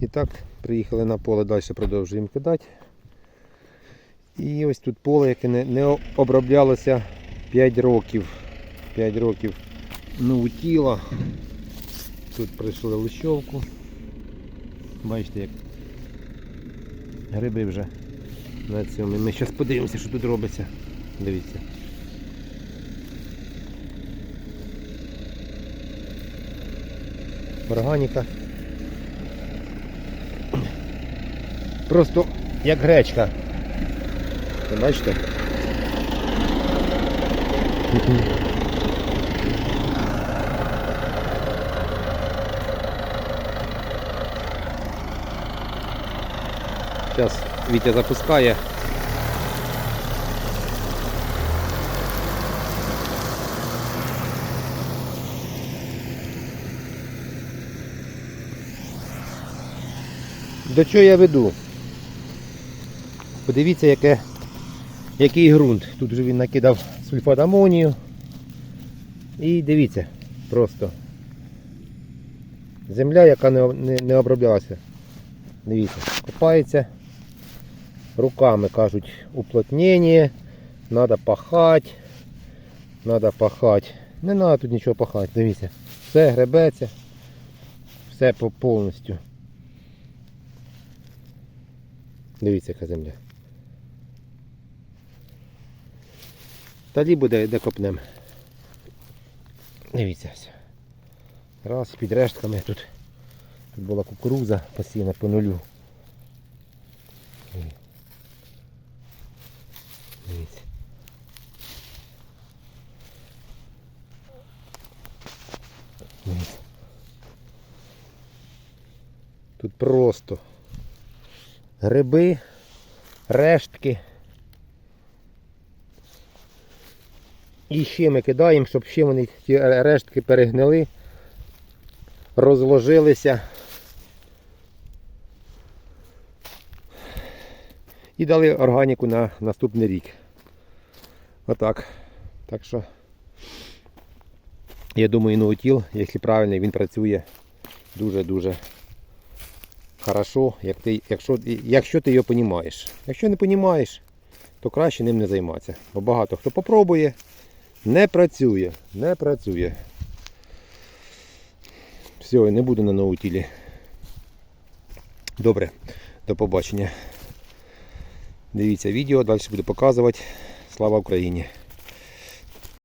І так, приїхали на поле, далі продовжуємо кидати. І ось тут поле, яке не, не оброблялося 5 років. 5 років ну, тіла. Тут прийшли лищовку. Бачите, як гриби вже на цьому. Ми зараз подивимося, що тут робиться. Дивіться. Органіка. Просто як гречка. Ви бачите? Зараз Вітя запускає. До чого я веду? Подивіться, яке, який ґрунт. Тут вже він накидав сульфат амонію. І дивіться, просто земля, яка не, не, не оброблялася. Дивіться, копається. Руками кажуть уплотнення, треба пахати. Треба пахати. Не треба тут нічого пахати, дивіться. Все гребеться. Все повністю. Дивіться, яка земля. Тоді буде де копнем. Дивіться. Раз під рештками тут. Тут була кукуруза постійно по нулю. Дивіться. Дивіться. Тут просто гриби, рештки. І ще ми кидаємо, щоб ще вони ті рештки перегнили, розложилися. І дали органіку на наступний рік. Отак. Так що, я думаю, ноутіл, якщо правильний, він працює дуже-дуже хорошо, як ти, якщо, якщо ти його розумієш. Якщо не розумієш, то краще ним не займатися. Бо багато хто попробує, не працює, не працює. Все, я не буду на ноутілі. Добре, до побачення. Дивіться відео, далі буду показувати. Слава Україні!